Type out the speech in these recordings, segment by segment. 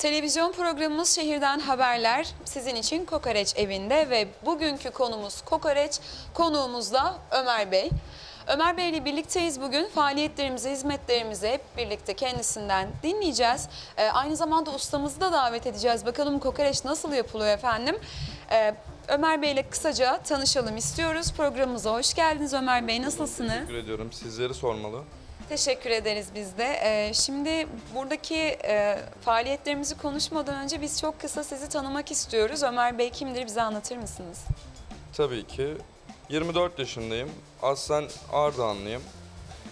Televizyon programımız Şehirden Haberler sizin için Kokoreç evinde ve bugünkü konumuz Kokoreç. Konuğumuz Ömer Bey. Ömer Bey ile birlikteyiz bugün. Faaliyetlerimizi, hizmetlerimizi hep birlikte kendisinden dinleyeceğiz. Ee, aynı zamanda ustamızı da davet edeceğiz. Bakalım kokoreç nasıl yapılıyor efendim. Ee, Ömer Bey ile kısaca tanışalım istiyoruz. Programımıza hoş geldiniz Ömer Bey. Nasılsınız? Teşekkür ediyorum. Sizleri sormalı. Teşekkür ederiz biz de. Ee, şimdi buradaki e, faaliyetlerimizi konuşmadan önce biz çok kısa sizi tanımak istiyoruz. Ömer Bey kimdir bize anlatır mısınız? Tabii ki 24 yaşındayım. Aslen Ardahanlıyım.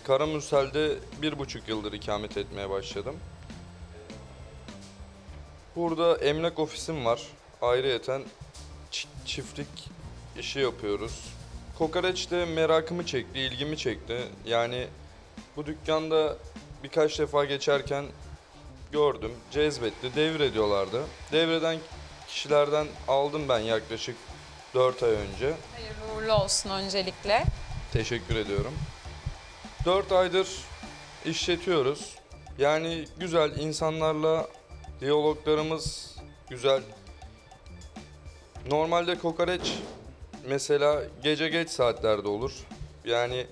Karamürsel'de bir buçuk yıldır ikamet etmeye başladım. Burada emlak ofisim var. Ayrıyeten çi- çiftlik işi yapıyoruz. Kokoreç de merakımı çekti, ilgimi çekti. Yani bu dükkanda birkaç defa geçerken gördüm, cezbetti, devrediyorlardı. Devreden kişilerden aldım ben yaklaşık 4 ay önce. Hayırlı uğurlu olsun öncelikle. Teşekkür ediyorum. 4 aydır işletiyoruz. Yani güzel insanlarla diyaloglarımız güzel. Normalde kokoreç mesela gece geç saatlerde olur. Yani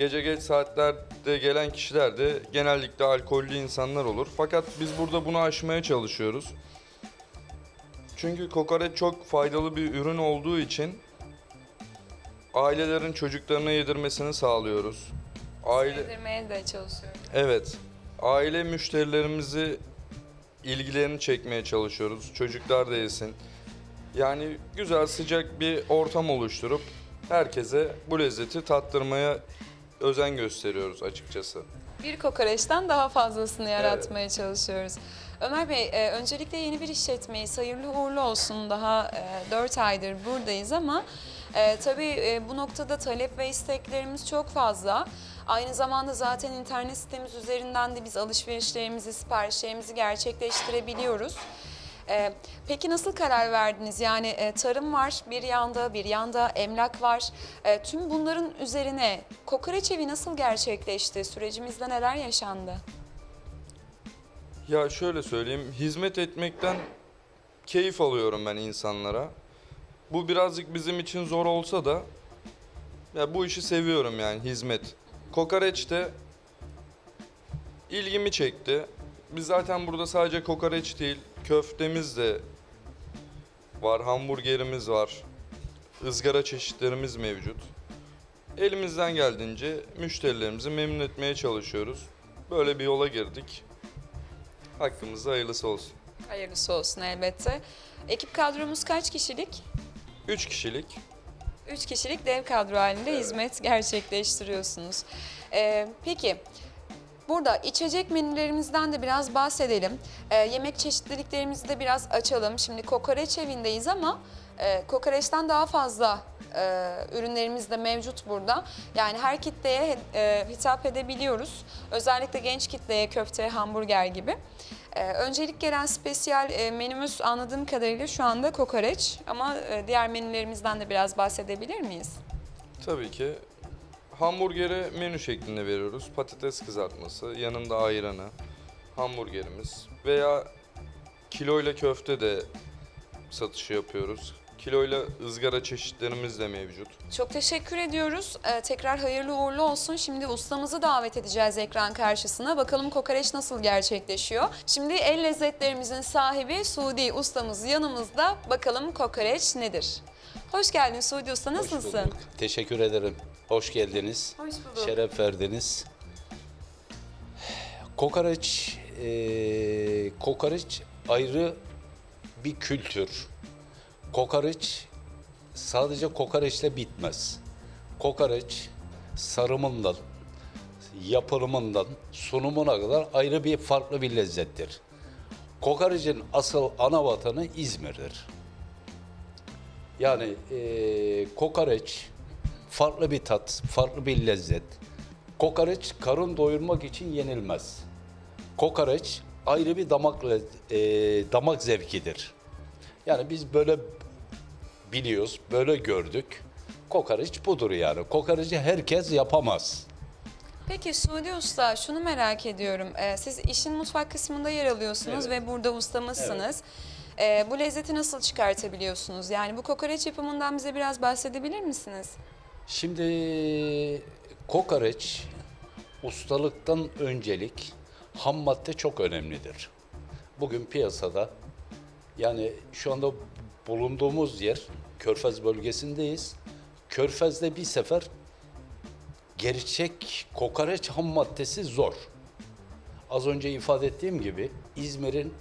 gece geç saatlerde gelen kişiler de genellikle alkollü insanlar olur. Fakat biz burada bunu aşmaya çalışıyoruz. Çünkü kokoreç çok faydalı bir ürün olduğu için ailelerin çocuklarına yedirmesini sağlıyoruz. Aile Yedirmeye de çalışıyorum. Evet. Aile müşterilerimizi ilgilerini çekmeye çalışıyoruz. Çocuklar da yesin. Yani güzel sıcak bir ortam oluşturup herkese bu lezzeti tattırmaya özen gösteriyoruz açıkçası. Bir kokoreçten daha fazlasını yaratmaya çalışıyoruz. Ömer Bey, e, öncelikle yeni bir işletmeyiz. Hayırlı uğurlu olsun. Daha 4 aydır buradayız ama e, tabii e, bu noktada talep ve isteklerimiz çok fazla. Aynı zamanda zaten internet sitemiz üzerinden de biz alışverişlerimizi, siparişlerimizi gerçekleştirebiliyoruz. E, peki nasıl karar verdiniz? Yani e, tarım var bir yanda, bir yanda emlak var. E, tüm bunların üzerine kokoreç evi nasıl gerçekleşti? Sürecimizde neler yaşandı? Ya şöyle söyleyeyim, hizmet etmekten keyif alıyorum ben insanlara. Bu birazcık bizim için zor olsa da ya bu işi seviyorum yani hizmet. Kokoreç de ilgimi çekti. Biz zaten burada sadece kokoreç değil, köftemiz de var, hamburgerimiz var, ızgara çeşitlerimiz mevcut. Elimizden geldiğince müşterilerimizi memnun etmeye çalışıyoruz. Böyle bir yola girdik. Hakkımızda hayırlısı olsun. Hayırlısı olsun elbette. Ekip kadromuz kaç kişilik? 3 kişilik. 3 kişilik dev kadro halinde hizmet gerçekleştiriyorsunuz. Ee, peki burada içecek menülerimizden de biraz bahsedelim. Ee, yemek çeşitliliklerimizi de biraz açalım. Şimdi kokoreç evindeyiz ama e, kokoreçten daha fazla e, ürünlerimiz de mevcut burada. Yani her kitleye e, hitap edebiliyoruz. Özellikle genç kitleye köfte, hamburger gibi. Ee, öncelik gelen spesiyel e, menümüz anladığım kadarıyla şu anda kokoreç ama e, diğer menülerimizden de biraz bahsedebilir miyiz? Tabii ki hamburgeri menü şeklinde veriyoruz. Patates kızartması, yanında ayranı, hamburgerimiz veya kiloyla köfte de satışı yapıyoruz. Kiloyla ızgara çeşitlerimiz de mevcut. Çok teşekkür ediyoruz. Ee, tekrar hayırlı uğurlu olsun. Şimdi ustamızı davet edeceğiz ekran karşısına. Bakalım kokoreç nasıl gerçekleşiyor. Şimdi el lezzetlerimizin sahibi Suudi ustamız yanımızda. Bakalım kokoreç nedir? Hoş geldin Suudi Usta. Nasılsın? Teşekkür ederim. Hoş geldiniz. Hoş bulduk. Şeref verdiniz. Kokoreç, eee, kokoreç ayrı bir kültür. Kokoreç sadece kokoreçle bitmez. Kokoreç sarımından, yapılımından, sunumuna kadar ayrı bir farklı bir lezzettir. Kokorecin asıl ana vatanı İzmir'dir. Yani eee kokoreç farklı bir tat, farklı bir lezzet. Kokoreç karın doyurmak için yenilmez. Kokoreç ayrı bir damak eee, damak zevkidir. Yani biz böyle biliyoruz, böyle gördük. Kokoreç budur yani. Kokoreci herkes yapamaz. Peki Suudi Usta şunu merak ediyorum. Ee, siz işin mutfak kısmında yer alıyorsunuz Evet. ve burada ustamızsınız. Ee, bu lezzeti nasıl çıkartabiliyorsunuz? Yani bu kokoreç yapımından bize biraz bahsedebilir misiniz? Şimdi kokoreç ustalıktan öncelik ham madde çok önemlidir. Bugün piyasada yani şu anda bulunduğumuz yer Körfez bölgesindeyiz. Körfez'de bir sefer gerçek kokoreç ham maddesi zor. Az önce ifade ettiğim gibi İzmir'in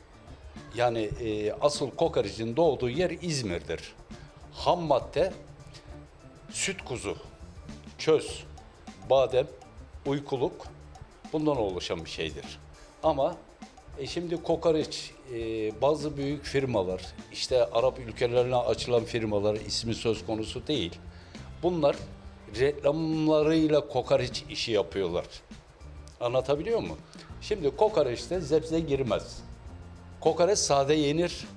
yani e, asıl kokorecin doğduğu yer İzmir'dir. Ham madde süt kuzu, çöz, badem, uykuluk bundan oluşan bir şeydir. Ama e, şimdi kokoreç e, bazı büyük firmalar, işte Arap ülkelerine açılan firmalar ismi söz konusu değil. Bunlar reklamlarıyla kokoreç işi yapıyorlar. Anlatabiliyor muyum? Şimdi kokoreçte zebze girmez. Kokoreç sade yenir.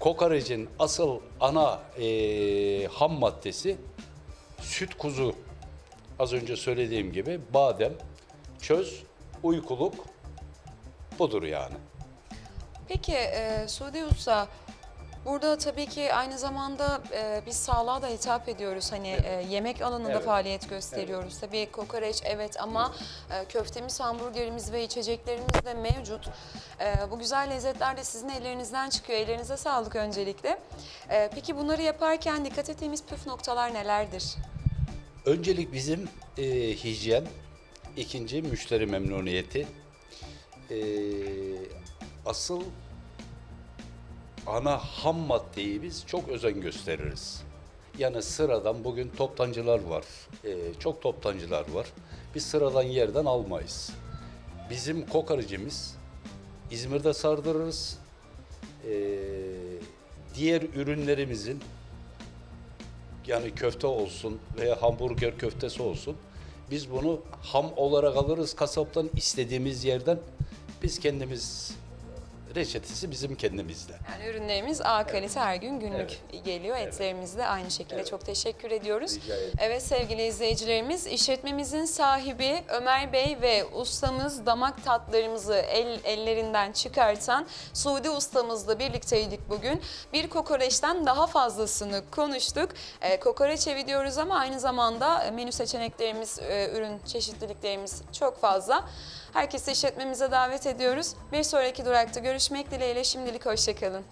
Kokorecin asıl ana e, ham maddesi süt kuzu. Az önce söylediğim gibi badem, çöz, uykuluk budur yani. Peki e, Suudi Usta burada tabii ki aynı zamanda e, biz sağlığa da hitap ediyoruz. Hani e, yemek alanında Evet. faaliyet gösteriyoruz. Tabii kokoreç evet ama e, köftemiz, hamburgerimiz ve içeceklerimiz de mevcut. E, bu güzel lezzetler de sizin ellerinizden çıkıyor. Ellerinize sağlık öncelikle. E, peki bunları yaparken dikkat ettiğimiz püf noktalar nelerdir? Öncelik bizim e, hijyen, ikinci müşteri memnuniyeti. E, asıl ana ham maddeyi biz çok özen gösteririz. Yani sıradan bugün toptancılar var, e, çok toptancılar var. Biz sıradan yerden almayız. Bizim kokorecimiz İzmir'de sardırırız. E, diğer ürünlerimizin yani köfte olsun veya hamburger köftesi olsun. Biz bunu ham olarak alırız kasaptan istediğimiz yerden. Biz kendimiz reçetesi bizim kendimizde. Yani ürünlerimiz A kalite her gün günlük geliyor. Etlerimiz de aynı şekilde. Çok teşekkür ediyoruz. Rica ederim. Evet sevgili izleyicilerimiz, işletmemizin sahibi Ömer Bey ve ustamız damak tatlarımızı el, ellerinden çıkartan Suudi ustamızla birlikteydik bugün. Bir kokoreçten daha fazlasını konuştuk. Ee, kokoreç evi diyoruz ama aynı zamanda menü seçeneklerimiz, e, ürün çeşitliliklerimiz çok fazla. Herkesi işletmemize davet ediyoruz. Bir sonraki durakta görüşmek dileğiyle şimdilik hoşçakalın.